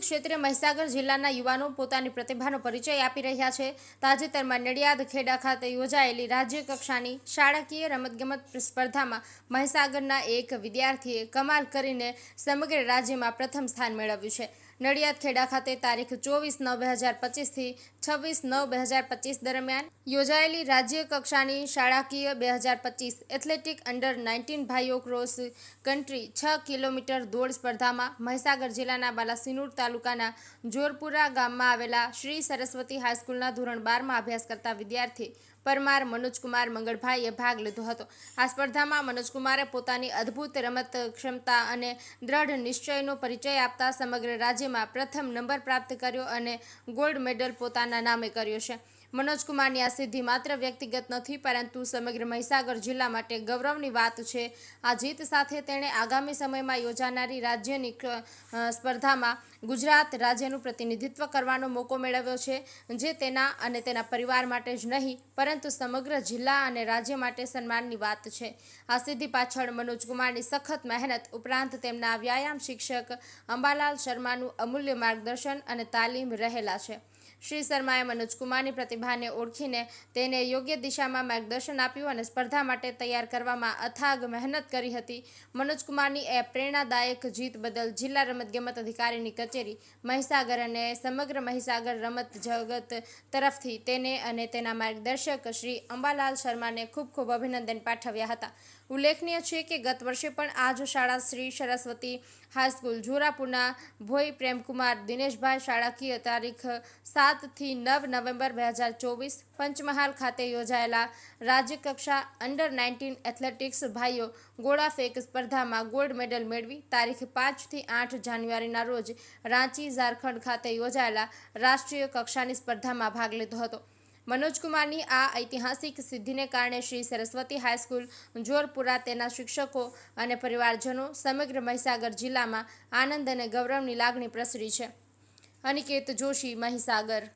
ક્ષેત્રે મહીસાગર જિલ્લાના યુવાનો પોતાની પ્રતિભાનો પરિચય આપી રહ્યા છે. તાજેતરમાં નડિયાદ ખેડા ખાતે યોજાયેલી રાજ્ય કક્ષાની શાળાકીય રમતગમત સ્પર્ધામાં મહીસાગરના એક વિદ્યાર્થીએ કમાલ કરીને સમગ્ર રાજ્યમાં પ્રથમ સ્થાન મેળવ્યું છે. નડિયાદ ખેડા ખાતે તારીખ ચોવીસ નવ બે હજાર પચીસથી છવ્વીસ નવ બે હજાર પચીસ દરમિયાન યોજાયેલી રાજ્ય કક્ષાની શાળાકીય બે હજાર પચીસ એથ્લેટિક અંડર નાઇન્ટીન ભાઈઓ ક્રોસ કન્ટ્રી છ કિલોમીટર દોડ સ્પર્ધામાં મહીસાગર જિલ્લાના બાલાસિનુર તાલુકાના જોરપુરા ગામમાં આવેલા શ્રી સરસ્વતી હાઈસ્કૂલના ધોરણ બારમાં અભ્યાસ કરતા વિદ્યાર્થી પરમાર મનોજકુમાર મંગળભાઈએ ભાગ લીધો હતો. આ સ્પર્ધામાં મનોજકુમારે પોતાની અદ્ભુત રમત ક્ષમતા અને દ્રઢ નિશ્ચયનો પરિચય આપતા સમગ્ર રાજ્યમાં પ્રથમ નંબર પ્રાપ્ત કર્યો અને ગોલ્ડ મેડલ પોતાના નામે કર્યો છે. મનોજકુમારની આ સિદ્ધિ માત્ર વ્યક્તિગત નથી, પરંતુ સમગ્ર મહીસાગર જિલ્લા માટે ગૌરવની વાત છે. આ જીત સાથે તેણે આગામી સમયમાં યોજાનારી રાજ્યની સ્પર્ધામાં ગુજરાત રાજ્યનું પ્રતિનિધિત્વ કરવાનો મોકો મેળવ્યો છે, જે તેના અને તેના પરિવાર માટે જ નહીં, પરંતુ સમગ્ર જિલ્લા અને રાજ્ય માટે સન્માનની વાત છે. આ સિદ્ધિ પાછળ મનોજકુમારની સખત મહેનત ઉપરાંત તેમના વ્યાયામ શિક્ષક અંબાલાલ શર્માનું અમૂલ્ય માર્ગદર્શન અને તાલીમ રહેલા છે. શ્રી શર્માએ મનોજકુમારની પ્રતિભાને ઓળખીને તેને યોગ્ય દિશામાં માર્ગદર્શન આપ્યું અને સ્પર્ધા માટે તૈયાર કરવામાં અથાગ મહેનત કરી હતી. મનોજકુમારની એ પ્રેરણાદાયક જીત બદલ જિલ્લા રમતગમત અધિકારીની કચેરી, મહીસાગર અને સમગ્ર મહીસાગર રમત જગત તરફથી તેને અને તેના માર્ગદર્શક શ્રી અંબાલાલ શર્માને ખૂબ ખૂબ અભિનંદન પાઠવ્યા હતા. ઉલ્લેખનીય છે કે ગત વર્ષે પણ આ જ શાળા શ્રી સરસ્વતી હાઈસ્કૂલ, જોરાપુરના ભોઈ પ્રેમકુમાર દિનેશભાઈ શાળાકીય તારીખ સાતથી નવ નવેમ્બર બે હજાર ચોવીસ પંચમહાલ ખાતે યોજાયેલા રાજ્યકક્ષા અંડર નાઇન્ટીન એથ્લેટિક્સ ભાઈઓ ગોળા ફેંક સ્પર્ધામાં ગોલ્ડ મેડલ મેળવી તારીખ પાંચથી આઠ જાન્યુઆરીના રોજ રાંચી ઝારખંડ ખાતે યોજાયેલા રાષ્ટ્રીય કક્ષાની સ્પર્ધામાં ભાગ લીધો હતો. મનોજકુમારની આ ઐતિહાસિક સિદ્ધિને કારણે શ્રી સરસ્વતી હાઈસ્કૂલ, જોરપુરા તેના શિક્ષકો અને પરિવારજનો સમગ્ર મહીસાગર જિલ્લામાં આનંદ અને ગૌરવની લાગણી પ્રસરી છે. અનિકેત જોશી, મહીસાગર.